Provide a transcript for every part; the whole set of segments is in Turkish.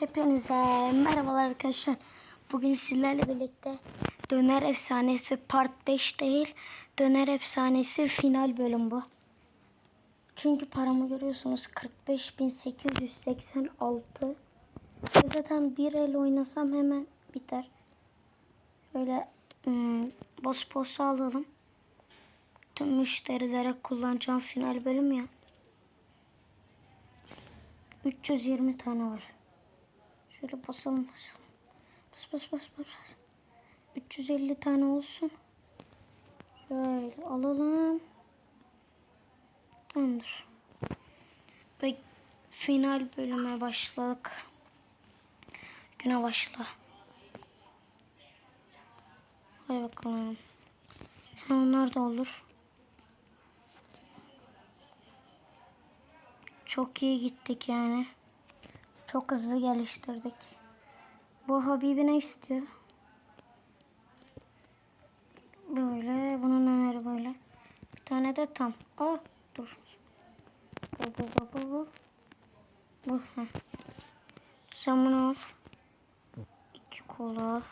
Hepinize merhabalar arkadaşlar. Bugün sizlerle birlikte Döner Efsanesi Part 5 değil, Döner Efsanesi final bölüm bu. Çünkü paramı görüyorsunuz 45.886. Zaten bir el oynasam hemen biter. Böyle hmm, boss boss alalım. Tüm müşterilere kullanacağım final bölüm ya. 320 tane var. Şöyle basalım basalım. Bas bas bas bas. bas. 350 tane olsun. Şöyle alalım. Tamamdır. Ve final bölüme başladık. Güne başla. Hadi bakalım. Ha, onlar da olur. Çok iyi gittik yani. Çok hızlı geliştirdik. Bu Habibi ne istiyor? Böyle. Bunun öneri böyle. Bir tane de tam. Aa dur. Bu bu bu bu bu. Bu. Heh. Sen bunu al. İki kola.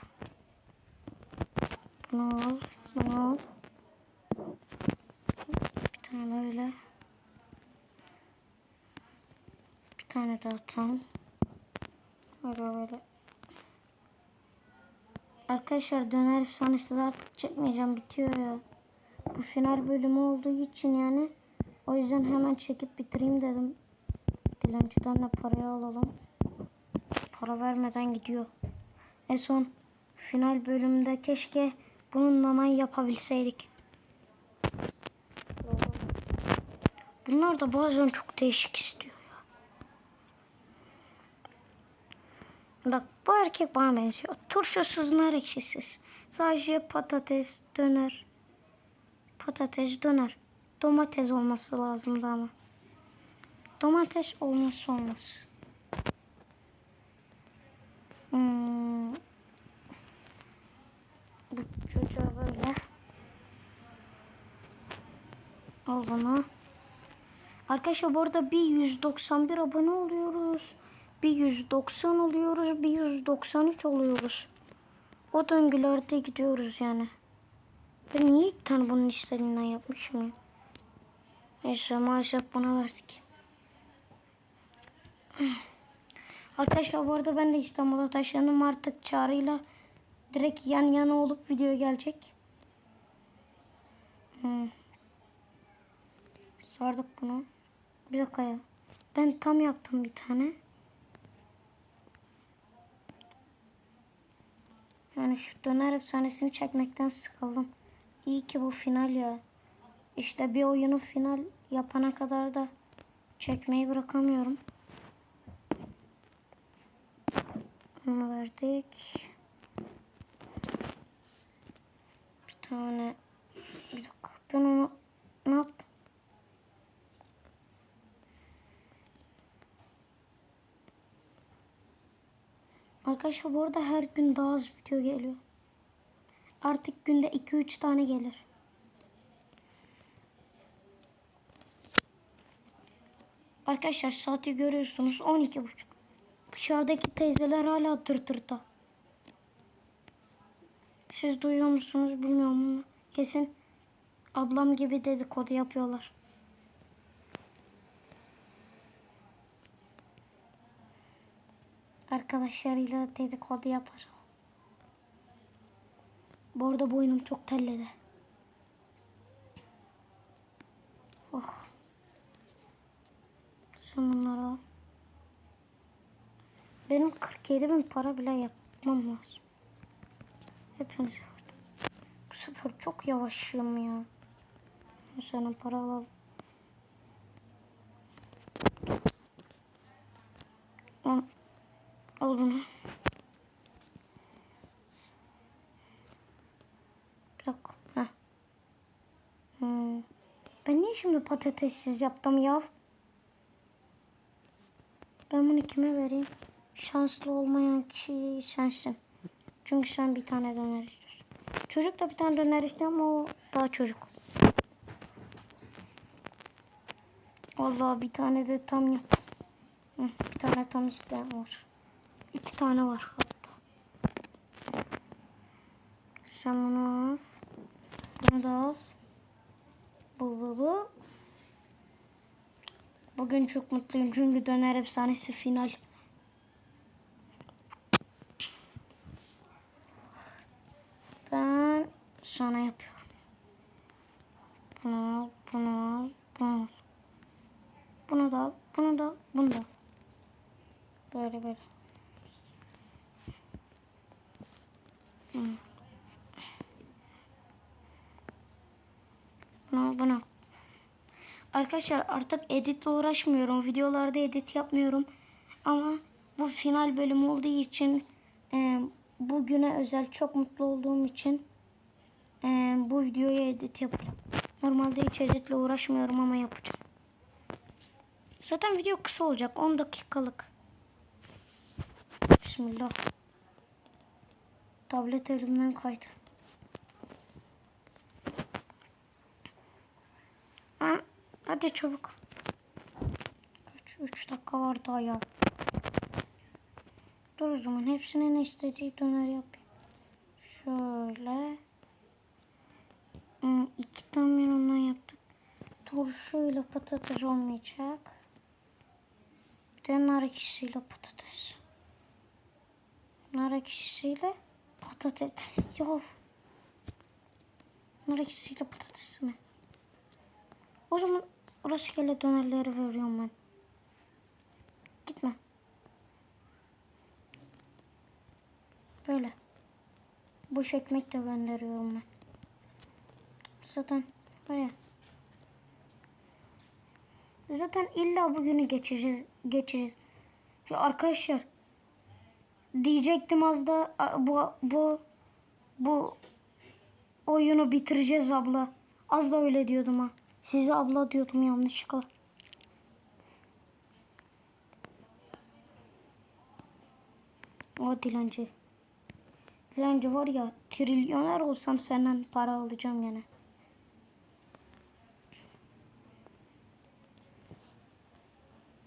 Bunu al. Bunu al. Bir tane böyle. Bir tane daha tam. Böyle böyle. Arkadaşlar döner efsanesi artık çekmeyeceğim. Bitiyor ya. Bu final bölümü olduğu için yani. O yüzden hemen çekip bitireyim dedim. Dilenciden de parayı alalım. Para vermeden gidiyor. En son final bölümde keşke bununla yapabilseydik. Bunlar da bazen çok değişik istiyor ya. Bak bu erkek bana benziyor. Turşusuz, nar ekşisiz. Sadece patates, döner. Patates, döner. Domates olması lazımdı ama. Domates olması olmaz. Hmm. Bu çocuğa böyle. Al bunu. Arkadaşlar bu arada bir 191 abone oluyoruz. Bir 190 oluyoruz. Bir 193 oluyoruz. O döngülerde gidiyoruz yani. Ben niye ilk tane bunun istediğinden yapmışım ya? Neyse maalesef buna verdik. Arkadaşlar bu arada ben de İstanbul'a taşındım artık çağrıyla direkt yan yana olup video gelecek. Hmm. Sardık bunu. Bir dakika ya. Ben tam yaptım bir tane. Yani şu döner efsanesini çekmekten sıkıldım. İyi ki bu final ya. İşte bir oyunu final yapana kadar da çekmeyi bırakamıyorum. Bunu verdik. Bir tane. Bir dakika. Ben onu ne yaptım? Arkadaşlar bu arada her gün daha az video geliyor. Artık günde 2-3 tane gelir. Arkadaşlar saati görüyorsunuz 12.30. Dışarıdaki teyzeler hala tır tırta. Siz duyuyor musunuz bilmiyorum ama kesin ablam gibi dedikodu yapıyorlar. Arkadaşlarıyla dedikodu yapar. Bu arada boynum çok telledi. Oh. Al. Benim 47 bin para bile yapmam lazım. Hepiniz. Bu sefer çok yavaşım ya. Senin para alalım. Al, al bunu. Bir dakika. Heh. Hmm. Ben niye şimdi patatessiz yaptım ya? Ben bunu kime vereyim? Şanslı olmayan kişi sensin. Çünkü sen bir tane döner istiyorsun. Çocuk da bir tane döner istiyor ama o daha çocuk. Vallahi bir tane de tam yaptım. Bir tane tam isteyen var. İki tane var hatta. Sen bunu al. Bunu da al. Bu bu bu. Bugün çok mutluyum çünkü döner efsanesi final. Ben sana yapıyorum. Bunu al, bunu al, bunu al. Bunu da al, bunu da al, bunu da al. Böyle böyle. Hı. Bunu al, bunu al. Arkadaşlar artık editle uğraşmıyorum. Videolarda edit yapmıyorum. Ama bu final bölüm olduğu için e, bugüne özel çok mutlu olduğum için e, bu videoya edit yapacağım. Normalde hiç editle uğraşmıyorum ama yapacağım. Zaten video kısa olacak. 10 dakikalık. Bismillah. Tablet elimden kaydı. Ha, hadi çabuk. Kaç? 3 dakika var daha ya. Dur o zaman hepsinin istediği döner yapayım. Şöyle. Hmm, iki tane ondan yaptık. Turşuyla patates olmayacak. Bir de nar ekşisiyle patates. Nar ekşisiyle patates. Ya. Nar ekşisiyle patates mi? O zaman rastgele dönerleri veriyorum ben. Gitme. Böyle. Boş ekmek de gönderiyorum ben. Zaten böyle. Zaten illa bugünü geçeceğiz. geçeceğiz. Ya arkadaşlar diyecektim az da bu bu bu oyunu bitireceğiz abla. Az da öyle diyordum ha. Size abla diyordum yanlışlıkla. O dilenci. Dilenci var ya trilyoner olsam senden para alacağım yine.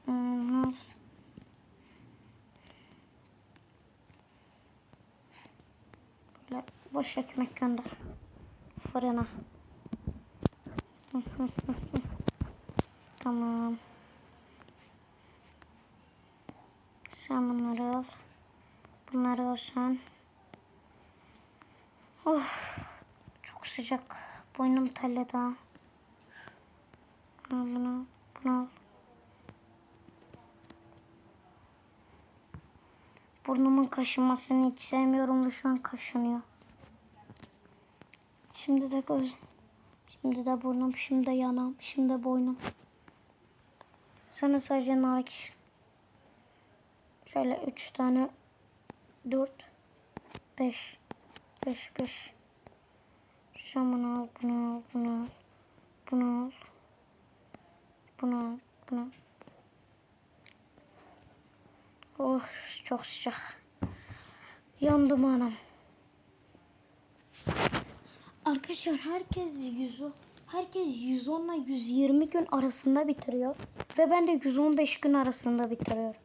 Hmm. Böyle boş ekmek gönder. Fırına. Tamam. Sen bunları al. Bunları al. Of. Çok sıcak. Boynum terledi ha. Al bunu. Bunu al. Burnumun kaşınmasını hiç sevmiyorum ve şu an kaşınıyor. Şimdi de gözüm. Şimdi de burnum, şimdi de yanağım, şimdi de boynum. Sana sadece nar. Şöyle üç tane, dört, beş, beş, beş. Sen bunu al, bunu al, bunu al, bunu al, bunu al, bunu al. Oh çok sıcak. Yandım anam. Arkadaşlar herkes 100 herkes 110 ile 120 gün arasında bitiriyor ve ben de 115 gün arasında bitiriyorum.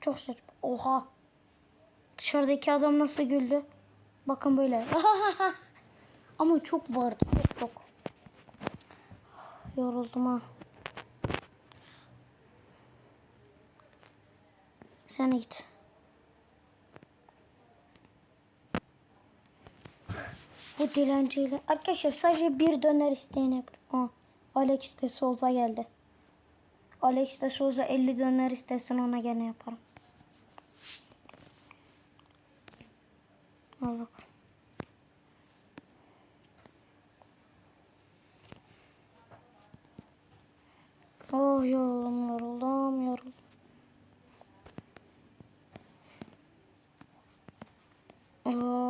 Çok saçma. Oha. Dışarıdaki adam nasıl güldü? Bakın böyle. Ama çok bağırdı. Çok çok. Yoruldum ha. Sen git. Bu dilenciyle. Arkadaşlar sadece bir döner isteyen yapar. Aa, Alex de Souza geldi. Alex de Souza 50 döner istesin ona gene yaparım. Al bak. Oh yoruldum yoruldum yoruldum. Aa,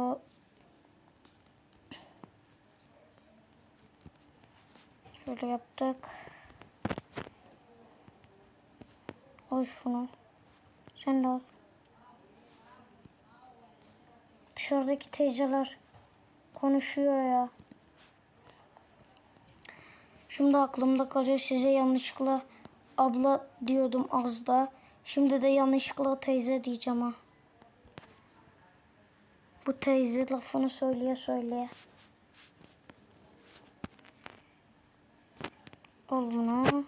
Şöyle yaptık. Al şunu. Sen de al. Dışarıdaki teyzeler konuşuyor ya. Şimdi aklımda kalıyor size yanlışlıkla abla diyordum az. Şimdi de yanlışlıkla teyze diyeceğim ha. Bu teyze lafını söyleye söyleye. Al.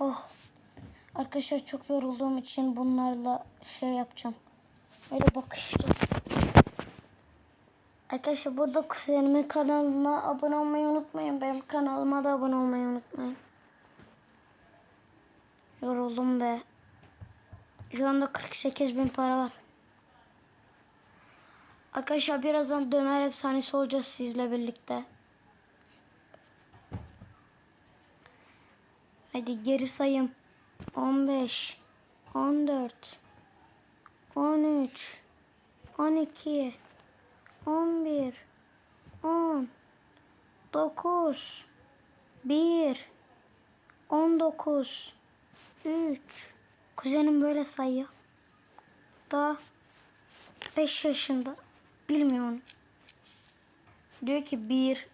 Oh. Arkadaşlar çok yorulduğum için bunlarla şey yapacağım. Öyle bakışacağım. Arkadaşlar burada kuzenimin kanalına abone olmayı unutmayın. Benim kanalıma da abone olmayı unutmayın. Yoruldum be. Şu anda 48 bin para var. Arkadaşlar birazdan döner efsanesi olacağız sizle birlikte. Hadi geri sayım. 15 14 13 12 11 10 9 1 19 3 Kuzenim böyle sayıyor. Daha 5 yaşında. Bilmiyorum. Diyor ki 1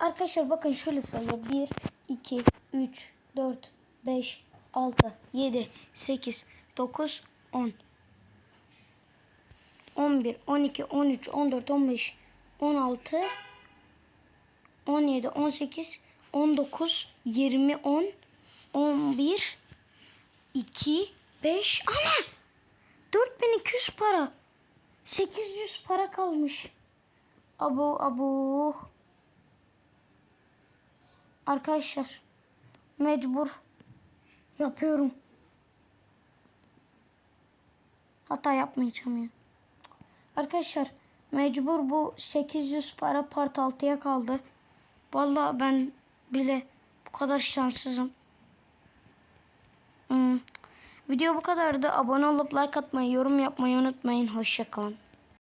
Arkadaşlar bakın şöyle sayıyor. 1 2 3 4 5 6 7 8 9 10 11 12 13 14 15 16 17 18 19 20 10 11 2 5 ana! 4200 para 800 para kalmış. Abu abu. Arkadaşlar mecbur yapıyorum. Hata yapmayacağım ya. Arkadaşlar mecbur bu 800 para part 6'ya kaldı. Vallahi ben bile bu kadar şanssızım. Hmm. Video bu kadardı. Abone olup like atmayı, yorum yapmayı unutmayın. Hoşçakalın.